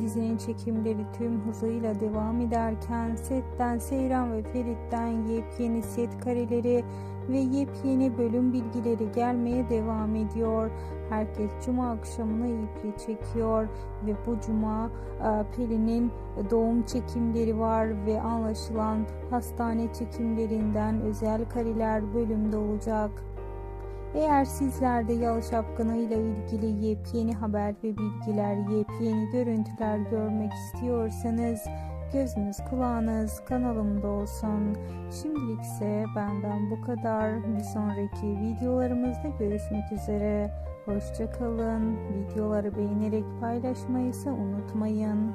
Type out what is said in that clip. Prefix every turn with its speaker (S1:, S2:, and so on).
S1: Dizinin çekimleri tüm hızıyla devam ederken setten Seyran ve Ferit'ten yepyeni set kareleri ve yepyeni bölüm bilgileri gelmeye devam ediyor. Herkes cuma akşamını iple çekiyor ve bu cuma e, Pelin'in doğum çekimleri var ve anlaşılan hastane çekimlerinden özel kareler bölümde olacak. Eğer sizler de Yalı Şapkını ile ilgili yepyeni haber ve bilgiler, yepyeni görüntüler görmek istiyorsanız gözünüz kulağınız kanalımda olsun. Şimdilik ise benden bu kadar. Bir sonraki videolarımızda görüşmek üzere. Hoşçakalın. Videoları beğenerek paylaşmayı ise unutmayın.